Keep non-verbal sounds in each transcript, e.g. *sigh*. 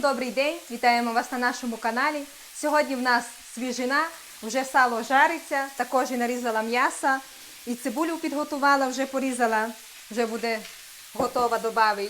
Добрий день! Вітаємо вас на нашому каналі. Сьогодні в нас свіжина, вже сало жариться, також і нарізала м'яса. І цибулю підготувала, вже порізала, вже буде готова додати.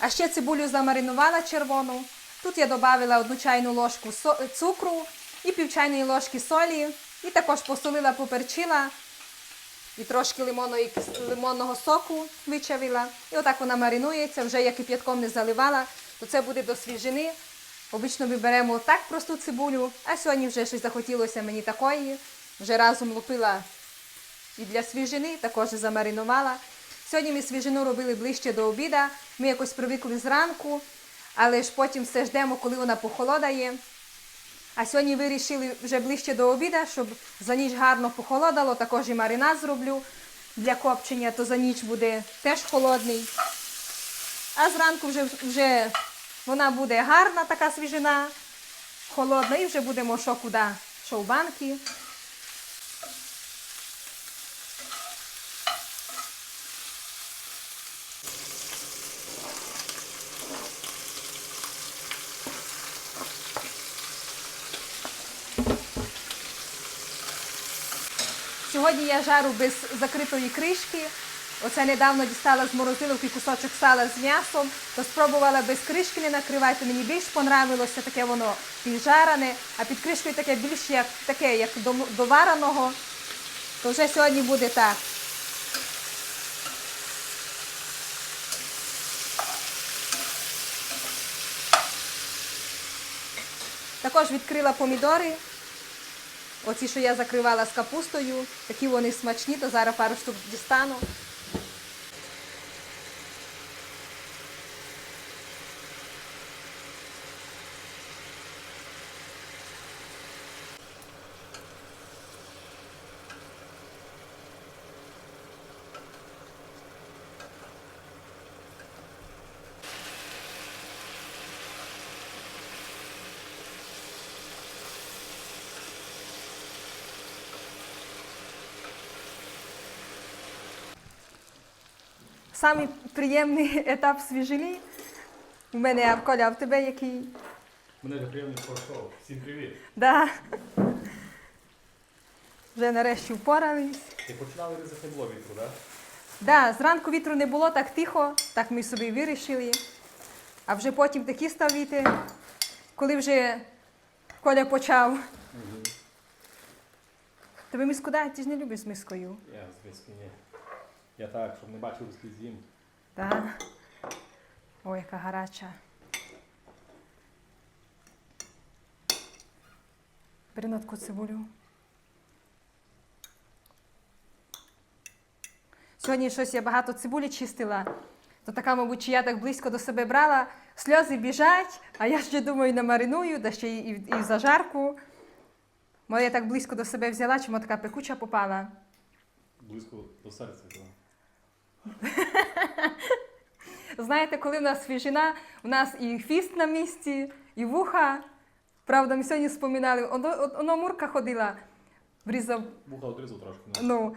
А ще цибулю замаринувала червону. Тут я додала одну чайну ложку цукру і пів чайної ложки солі. І також посолила, поперчила і трошки лимонної, лимонного соку вичавила. І отак вона маринується, вже я кип'ятком не заливала, то це буде до свіжини. Обично ми беремо так просту цибулю, а сьогодні вже щось захотілося мені такої. Вже разом лупила і для свіжини, також замаринувала. Сьогодні ми свіжину робили ближче до обіда. Ми якось привикли зранку, але ж потім все ждемо, коли вона похолодає. А сьогодні вирішили вже ближче до обіда, щоб за ніч гарно похолодало, також і маринад зроблю для копчення, то за ніч буде теж холодний. А зранку вже, вже вона буде гарна, така свіжина, холодна, і вже будемо що куди, що в банки. Сьогодні я жару без закритої кришки. Оце недавно дістала з морозиловки кусочок сала з м'ясом, то спробувала без кришки не накривати. Мені більш понравилося таке воно піджарене, а під кришкою таке більш як таке, як до, до. То вже сьогодні буде так. Також відкрила помідори. Оці, що я закривала з капустою, такі вони смачні, то зараз пару штук дістану. Самий приємний *laughs* етап свіжини. У мене а Коля, а в тебе який? Мене вже приємний пройшов. Всім привіт. Да. Вже нарешті впорались. Ти починали різати було вітру, так? Да, зранку вітру не було так тихо, так ми собі вирішили. А вже потім такі став вітер, коли вже Коля почав. Тебе миску дай, ти ж не любиш з мискою. Я з виски ні. Я так, щоб не бачив скрізь їм. Да. Ой, яка гаряча. Бери цибулю. Сьогодні щось я багато цибулі чистила. То така, мабуть, чи я так близько до себе брала, сльози біжать, а я ще думаю, намариную, да ще і, і, в зажарку. Може, я так близько до себе взяла, чому така пекуча попала. Близько до серця. То. *laughs* Знаєте, коли в нас свіжина, у нас і хвіст на місці, і вуха. Правда, ми сьогодні споминали, воно, Мурка ходила, врізав. Вуха одрізав трошки. Ну. Ну.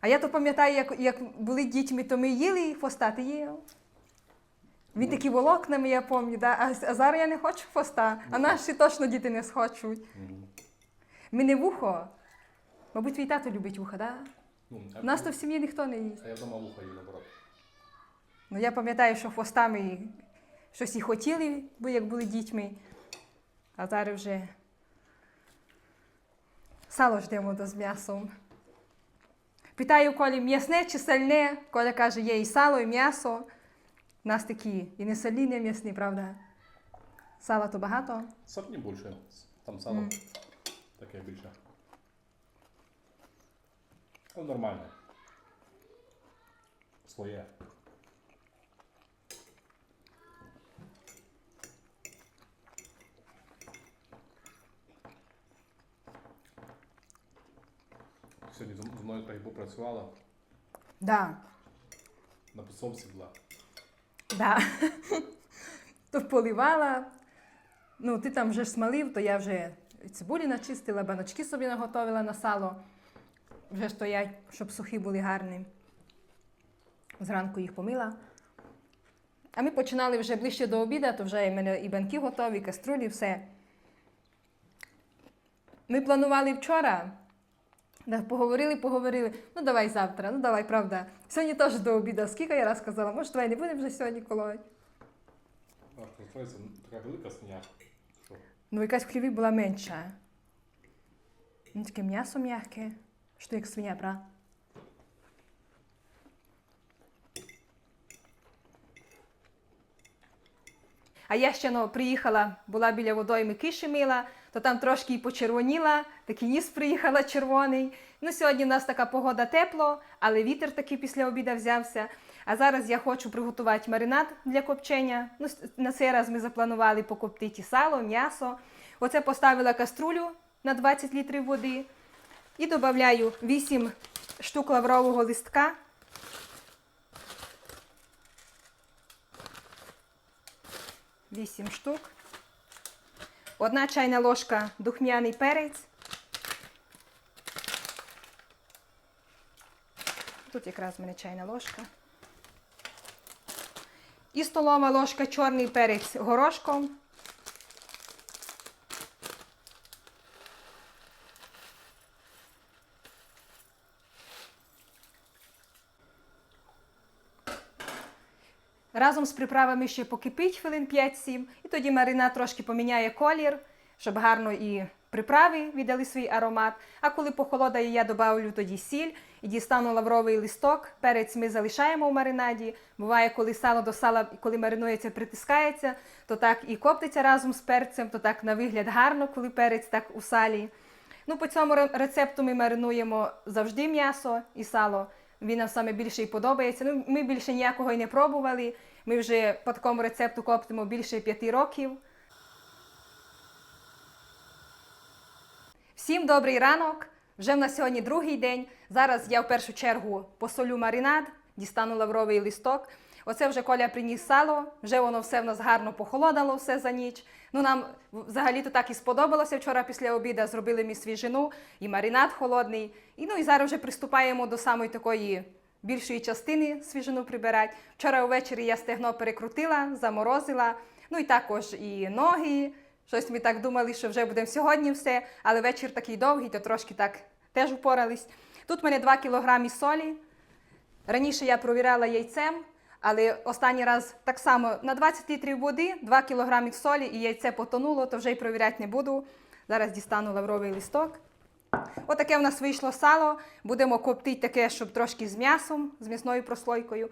А я то пам'ятаю, як, як були дітьми, то ми їли хвоста, ти їв. Він такі волокнами, я пам'ятаю, да? а, зараз я не хочу хвоста, а наші точно діти не схочуть. Мгм. Ми не вухо. Мабуть, твій тато любить вуха, так? Да? Ну, У нас то в сім'ї ніхто не їсть. А я вдома вуха їм наоборот. Ну, я пам'ятаю, що хвостами щось і хотіли, бо як були дітьми. А зараз вже сало ждемо до з м'ясом. Питаю Колі, м'ясне чи сальне? Коля каже, є і сало, і м'ясо. У нас такі і не сальні, не м'ясні, правда? Сала то багато. Сотні більше. Там сало Мгм. таке більше. Ну, нормально. Своє. Сьогодні зі мною трохи попрацювала, Да. на посовці була. Да. *laughs* то поливала. Ну, ти там вже смалив, то я вже цибулі начистила, баночки собі наготовила на сало. Вже стоять, щоб сухі були гарні. Зранку їх помила. А ми починали вже ближче до обіду, то вже в мене і банки готові, і каструлі, все. Ми планували вчора. Да, поговорили, поговорили. Ну давай завтра, ну давай, правда. Сьогодні теж до обіду. Скільки я раз казала, може, давай не будемо вже сьогодні що називається така велика. Що? Ну, якась в хліві була менша. Ну, таке м'ясо м'яке. Що як свиня, правда? А я ще ну, приїхала, була біля водойми киші мила, то там трошки і почервоніла, такий ніс приїхала червоний. Ну, сьогодні в нас така погода тепло, але вітер такий після обіду взявся. А зараз я хочу приготувати маринад для копчення. Ну, на цей раз ми запланували покоптити сало, м'ясо. Оце поставила каструлю на 20 літрів води і додаю 8 штук лаврового листка. Вісім штук. Одна чайна ложка духмяний перець. Тут якраз в мене чайна ложка. І столова ложка чорний перець горошком. Разом з приправами ще покипить хвилин 5-7, і тоді маринад трошки поміняє колір, щоб гарно і приправи віддали свій аромат. А коли похолодає, я додавлю тоді сіль і дістану лавровий листок. Перець ми залишаємо в маринаді. Буває, коли сало до сала, коли маринується, притискається, то так і коптиться разом з перцем, то так на вигляд гарно, коли перець так у салі. Ну, по цьому рецепту ми маринуємо завжди м'ясо і сало. Він нам саме більше і подобається. Ну, ми більше ніякого і не пробували. Ми вже по такому рецепту коптимо більше п'яти років. Всім добрий ранок! Вже в нас сьогодні другий день. Зараз я в першу чергу посолю маринад, дістану лавровий листок. Оце вже Коля приніс сало, вже воно все в нас гарно похолодало все за ніч. Ну нам взагалі-то так і сподобалося вчора після обіду. Зробили ми свіжину і маринад холодний. І ну і зараз вже приступаємо до самої такої більшої частини свіжину прибирати. Вчора ввечері я стегно перекрутила, заморозила. Ну і також і ноги. Щось ми так думали, що вже будемо сьогодні все, але вечір такий довгий, то трошки так теж упорались. Тут в мене 2 кілограми солі. Раніше я провіряла яйцем, але останній раз так само на 20 літрів води, 2 кілограми солі і яйце потонуло, то вже й провіряти не буду. Зараз дістану лавровий листок. Отаке в нас вийшло сало. Будемо коптити таке, щоб трошки з м'ясом, з м'ясною прослойкою.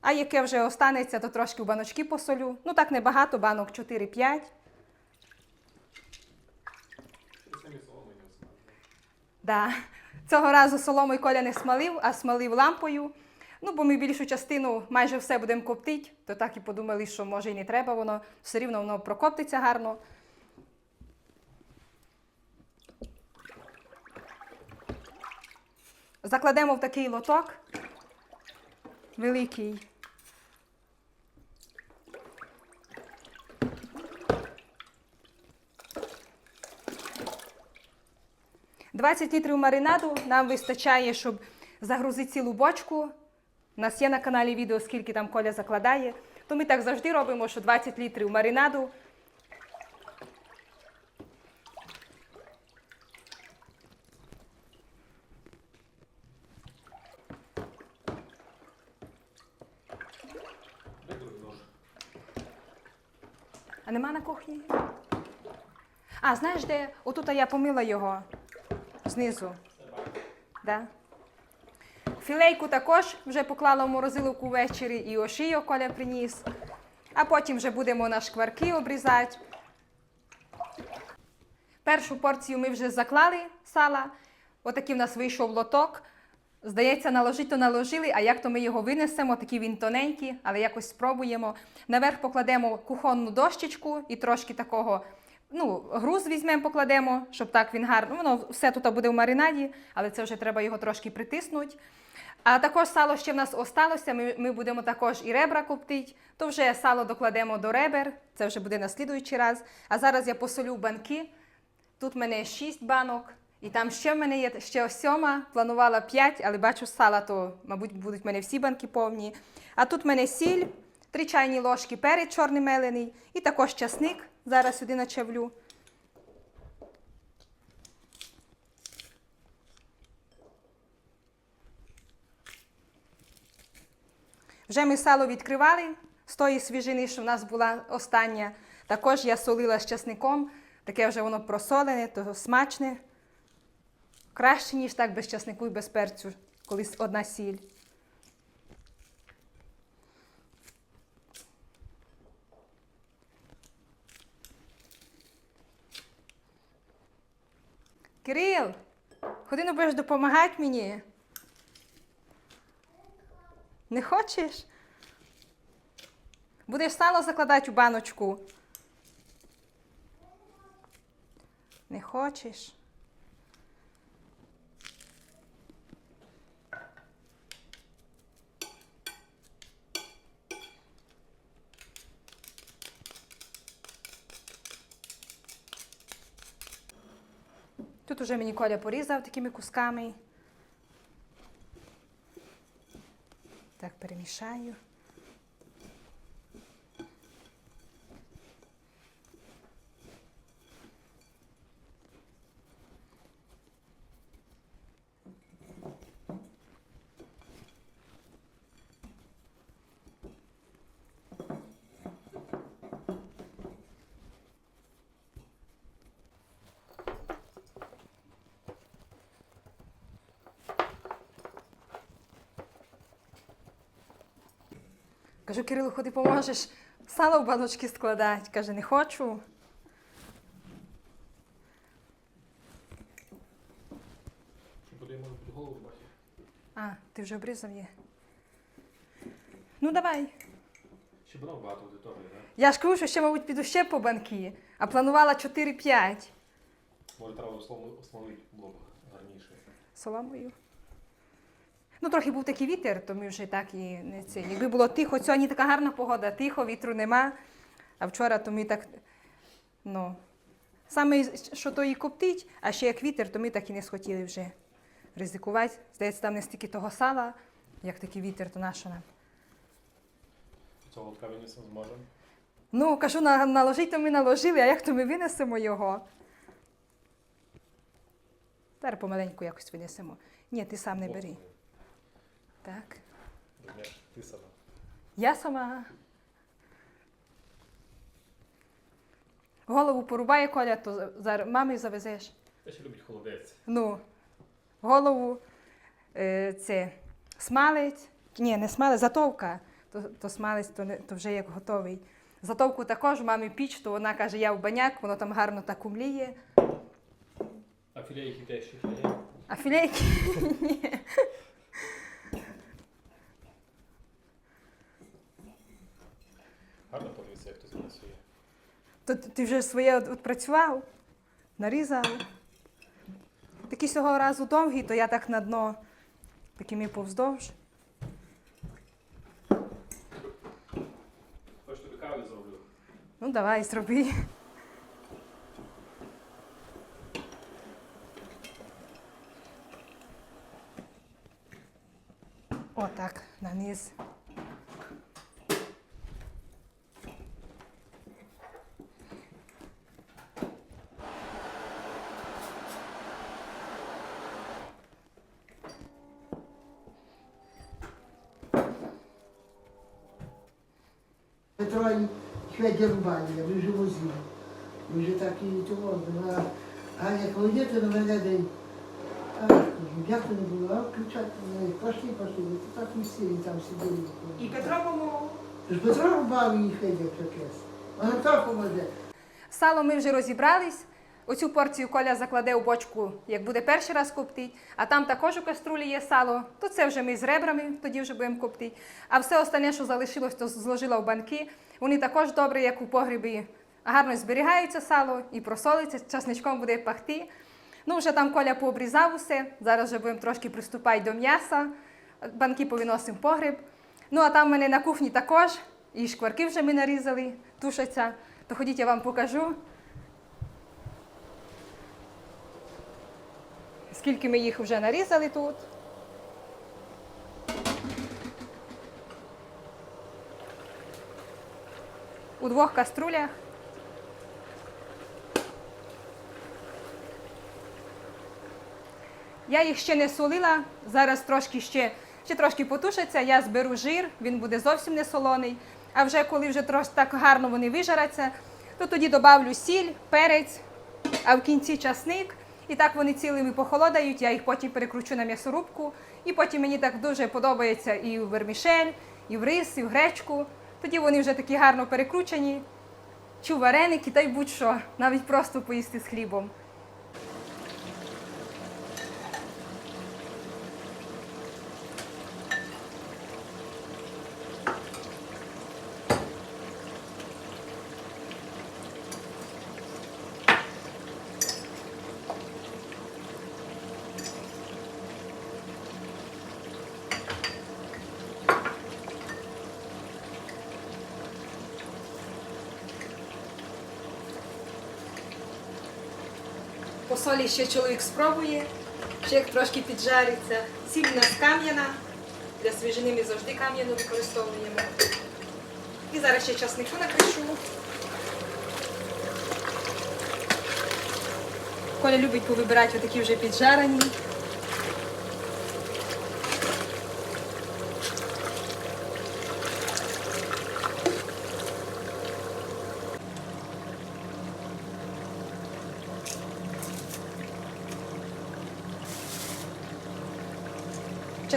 А яке вже останеться, то трошки в баночки посолю. Ну так небагато, банок 4-5. Самі соломи не смажу. Да. Цього разу соломою Коля не смалив, а смалив лампою. Ну, бо ми більшу частину майже все будемо коптити, то так і подумали, що може і не треба воно, все рівно воно прокоптиться гарно. Закладемо в такий лоток великий. – 20 літрів маринаду нам вистачає, щоб загрузити цілу бочку. У нас є на каналі відео, скільки там Коля закладає. То ми так завжди робимо, що 20 літрів маринаду. Де тут нож? А нема на кухні? А, знаєш де? Отут я помила його знизу. Да. Філейку також вже поклала в морозиловку ввечері і ошийок Коля приніс. А потім вже будемо на шкварки обрізати. Першу порцію ми вже заклали сала. Отакий в нас вийшов лоток. Здається, наложити то наложили, а як то ми його винесемо, такий він тоненький, але якось спробуємо. Наверх покладемо кухонну дощечку і трошки такого, ну, груз візьмемо, покладемо, щоб так він гарно. Воно все тут буде в маринаді, але це вже треба його трошки притиснути. А також сало ще в нас осталося. Ми, ми будемо також і ребра коптити. То вже сало докладемо до ребер, це вже буде на слідуючий раз. А зараз я посолю банки. Тут в мене 6 банок, і там ще в мене є ще сьома. Планувала 5, але бачу, сала, то, мабуть, будуть в мене всі банки повні. А тут в мене сіль 3 чайні ложки перець чорний мелений і також часник. Зараз сюди начавлю. Вже ми сало відкривали з тої свіжини, що в нас була остання. Також я солила з часником. Таке вже воно просолене, то смачне. Краще, ніж так без часнику і без перцю, колись одна сіль. Кирил, ходи будеш допомагати мені. Не хочеш? Будеш сало закладати у баночку. Не хочеш? Тут уже мені Коля порізав такими кусками. Так, перемішаю. Кажу, Кирилу, ходи поможеш сало в баночки складати. Каже, не хочу. А, ти вже обрізав її. Ну давай. Ще брав багато аудиторії, так? Я ж кажу, що ще, мабуть, піду ще по банки, а планувала 4-5. Може, треба основний було б гарніше. Соломою. Ну, трохи був такий вітер, то ми вже так і не це. Якби було тихо, сьогодні така гарна погода, тихо, вітру нема. А вчора то ми так. Ну, саме що то і коптить, а ще як вітер, то ми так і не схотіли вже ризикувати. Здається, там не стільки того сала, як такий вітер, то нащо нам. Цього винесемо зможемо. Ну, кажу, на, наложити то ми наложили, а як то ми винесемо його? Зараз помаленьку якось винесемо. Ні, ти сам не бери. Так. Ти сама. Я сама. Голову порубає Коля, то зараз мамі завезеш. Я ще любить холодець. Ну, голову е, це смалець. Ні, не смалець, затовка. То, то смалець, то, не, то вже як готовий. Затовку також мамі піч, то вона каже, я в баняк, воно там гарно так умліє. А філейки теж ще є. А філейки *laughs* ні. Гарно подивитися, як хтось працює. То ти вже своє відпрацював, нарізав. Такі цього разу довгі, то я так на дно такими повздовж. Хоч тобі каву зроблю. Ну, давай, зроби. Отак, на низ. Петро і Федя Рубанія, ми вже возили. Ми вже так і того. Вона Аня кладете на мене день. А, як то не було, а кричать, вони, пошли, пошли, ви то так і всі там сиділи. І Петро помог. Тож Петро Рубав і Федя Чекес. Вона так поможе. Сало ми вже розібрались. Оцю порцію Коля закладе у бочку, як буде перший раз коптить, а там також у каструлі є сало, то це вже ми з ребрами тоді вже будемо коптити. А все остальне, що залишилось, то зложила в банки. Вони також добре, як у погрібі, гарно зберігаються сало і просолиться, часничком буде пахти. Ну, вже там Коля пообрізав усе. Зараз вже будемо трошки приступати до м'яса. Банки повиносимо погріб. Ну, а там в мене на кухні також. І шкварки вже ми нарізали, тушаться. То ходіть, я вам покажу. Скільки ми їх вже нарізали тут. У двох каструлях. Я їх ще не солила, зараз трошки ще, ще трошки потушаться, я зберу жир, він буде зовсім не солоний. А вже коли вже трошки так гарно вони вижараться, то тоді добавлю сіль, перець, а в кінці часник. І так вони цілими похолодають, я їх потім перекручу на м'ясорубку. І потім мені так дуже подобається і в вермішель, і в рис, і в гречку. Тоді вони вже такі гарно перекручені, чи вареники, та й будь-що, навіть просто поїсти з хлібом. Солі ще чоловік спробує, ще як трошки піджариться. Сіль у нас кам'яна, для свіжини ми завжди кам'яну використовуємо. І зараз ще часнику накришу. Коля любить повибирати отакі вже піджарені.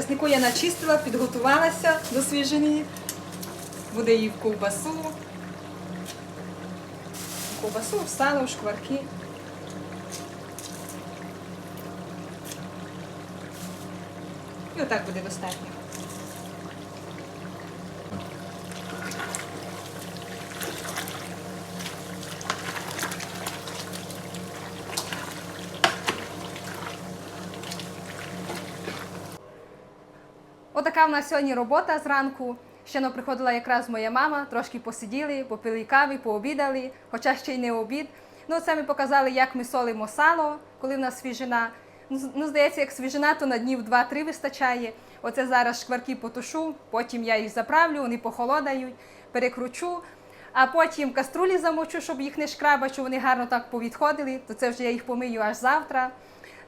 Часнику я начистила, підготувалася до свіжини. Буде її в ковбасу. В ковбасу, в сало, в шкварки. І отак буде достатньо. Отака в нас сьогодні робота зранку. Ще но приходила якраз моя мама, трошки посиділи, попили кави, пообідали, хоча ще й не обід. Ну, це ми показали, як ми солимо сало, коли в нас свіжина. Ну, Ну, здається, як свіжина, то на днів 2-3 вистачає. Оце зараз шкварки потушу, потім я їх заправлю, вони похолодають, перекручу. А потім каструлі замочу, щоб їх не шкрабати, щоб вони гарно так повідходили, то це вже я їх помию аж завтра.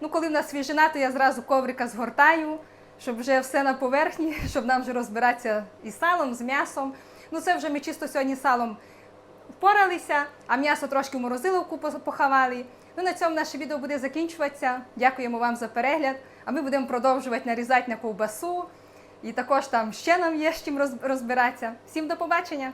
Ну, коли в нас свіжина, то я зразу коврика згортаю, щоб вже все на поверхні, *laughs* щоб нам вже розбиратися із салом, з м'ясом. Ну, це вже ми чисто сьогодні салом впоралися, а м'ясо трошки в морозиловку поховали. Ну, на цьому наше відео буде закінчуватися. Дякуємо вам за перегляд. А ми будемо продовжувати нарізати на ковбасу. І також там ще нам є з чим розбиратися. Всім до побачення!